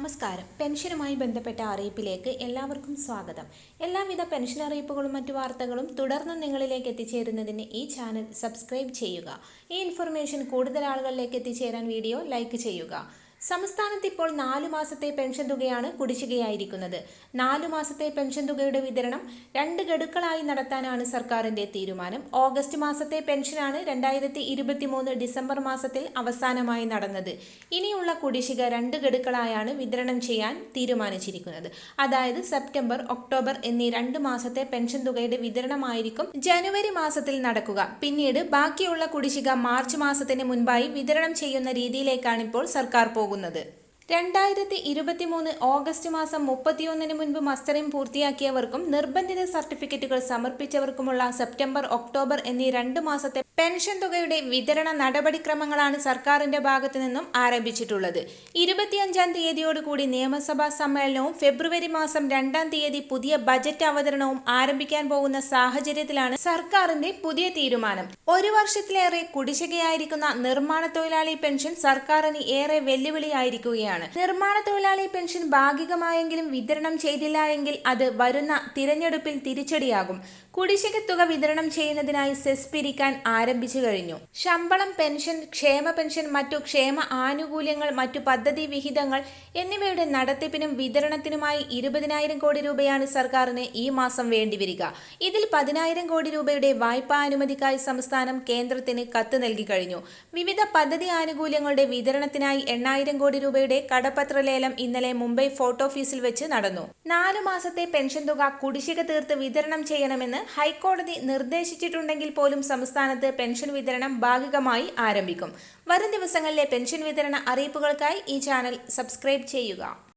നമസ്കാരം. പെൻഷനുമായി ബന്ധപ്പെട്ട അറിയിപ്പിലേക്ക് എല്ലാവർക്കും സ്വാഗതം. എല്ലാവിധ പെൻഷൻ അറിയിപ്പുകളും മറ്റു വാർത്തകളും തുടർന്ന് നിങ്ങളിലേക്ക് എത്തിച്ചേരുന്നതിന് ഈ ചാനൽ സബ്സ്ക്രൈബ് ചെയ്യുക. ഈ ഇൻഫർമേഷൻ കൂടുതൽ ആളുകളിലേക്ക് എത്തിച്ചേരാൻ വീഡിയോ ലൈക്ക് ചെയ്യുക. സംസ്ഥാനത്ത് ഇപ്പോൾ നാലു മാസത്തെ പെൻഷൻ തുകയാണ് കുടിശ്ശികയായിരിക്കുന്നത്. നാലു മാസത്തെ പെൻഷൻ തുകയുടെ വിതരണം രണ്ട് ഗഡുക്കളായി നടത്താനാണ് സർക്കാരിന്റെ തീരുമാനം. ഓഗസ്റ്റ് മാസത്തെ പെൻഷനാണ് രണ്ടായിരത്തി ഇരുപത്തി മൂന്ന് ഡിസംബർ മാസത്തിൽ അവസാനമായി നടന്നത്. ഇനിയുള്ള കുടിശ്ശിക രണ്ട് ഗഡുക്കളായാണ് വിതരണം ചെയ്യാൻ തീരുമാനിച്ചിരിക്കുന്നത്. അതായത് സെപ്റ്റംബർ ഒക്ടോബർ എന്നീ രണ്ട് മാസത്തെ പെൻഷൻ തുകയുടെ വിതരണമായിരിക്കും ജനുവരി മാസത്തിൽ നടക്കുക. പിന്നീട് ബാക്കിയുള്ള കുടിശ്ശിക മാർച്ച് മാസത്തിന് മുൻപായി വിതരണം ചെയ്യുന്ന രീതിയിലേക്കാണ് ഇപ്പോൾ സർക്കാർ പോകുന്നത്. രണ്ടായിരത്തി ഇരുപത്തി മൂന്ന് ഓഗസ്റ്റ് മാസം മുപ്പത്തിയൊന്നിന് മുൻപ് മസ്റ്ററിംഗ് പൂർത്തിയാക്കിയവർക്കും നിർബന്ധിത സർട്ടിഫിക്കറ്റുകൾ സമർപ്പിച്ചവർക്കുമുള്ള സെപ്റ്റംബർ ഒക്ടോബർ എന്നീ രണ്ട് മാസത്തെ പെൻഷൻ തുകയുടെ വിതരണ നടപടിക്രമങ്ങളാണ് സർക്കാരിന്റെ ഭാഗത്തു നിന്നും ആരംഭിച്ചിട്ടുള്ളത്. ഇരുപത്തിയഞ്ചാം തീയതിയോടുകൂടി നിയമസഭാ സമ്മേളനവും ഫെബ്രുവരി മാസം രണ്ടാം തീയതി പുതിയ ബജറ്റ് അവതരണവും ആരംഭിക്കാൻ പോകുന്ന സാഹചര്യത്തിലാണ് സർക്കാരിന്റെ പുതിയ തീരുമാനം. ഒരു വർഷത്തിലേറെ കുടിശ്ശികയായിരിക്കുന്ന നിർമ്മാണ തൊഴിലാളി പെൻഷൻ സർക്കാരിന് ഏറെ വെല്ലുവിളിയായിരിക്കുകയാണ്. നിർമ്മാണ തൊഴിലാളി പെൻഷൻ ഭാഗികമായെങ്കിലും വിതരണം ചെയ്തില്ല എങ്കിൽ അത് വരുന്ന തിരഞ്ഞെടുപ്പിൽ തിരിച്ചടിയാകും. കുടിശ്ശിക തുക വിതരണം ചെയ്യുന്നതിനായി സെസ് പിരിക്കാൻ ആരംഭിച്ചു കഴിഞ്ഞു. ശമ്പളം പെൻഷൻ ക്ഷേമ പെൻഷൻ മറ്റു ക്ഷേമ ആനുകൂല്യങ്ങൾ മറ്റു പദ്ധതി വിഹിതങ്ങൾ എന്നിവയുടെ നടത്തിപ്പിനും വിതരണത്തിനുമായി ഇരുപതിനായിരം കോടി രൂപയാണ് സർക്കാരിന് ഈ മാസം വേണ്ടിവരിക ഇതിൽ പതിനായിരം കോടി രൂപയുടെ വായ്പാ അനുമതിക്കായി സംസ്ഥാനം കേന്ദ്രത്തിന് കത്ത് നൽകി കഴിഞ്ഞു. വിവിധ പദ്ധതി ആനുകൂല്യങ്ങളുടെ വിതരണത്തിനായി എണ്ണായിരം കോടി രൂപയുടെ കടപ്പത്ര ലേലം ഇന്നലെ മുംബൈ ഫോർട്ട് ഓഫീസിൽ വെച്ച് നടന്നു. നാലു മാസത്തെ പെൻഷൻ തുക കുടിശ്ശിക തീർത്ത് വിതരണം ചെയ്യണമെന്ന് ഹൈക്കോടതി നിർദ്ദേശിച്ചിട്ടുണ്ടെങ്കിൽ പോലും സംസ്ഥാനത്ത് പെൻഷൻ വിതരണം ഭാഗികമായി ആരംഭിക്കും. വരും ദിവസങ്ങളിലെ പെൻഷൻ വിതരണ അറിയിപ്പുകൾക്കായി ഈ ചാനൽ സബ്സ്ക്രൈബ് ചെയ്യുക.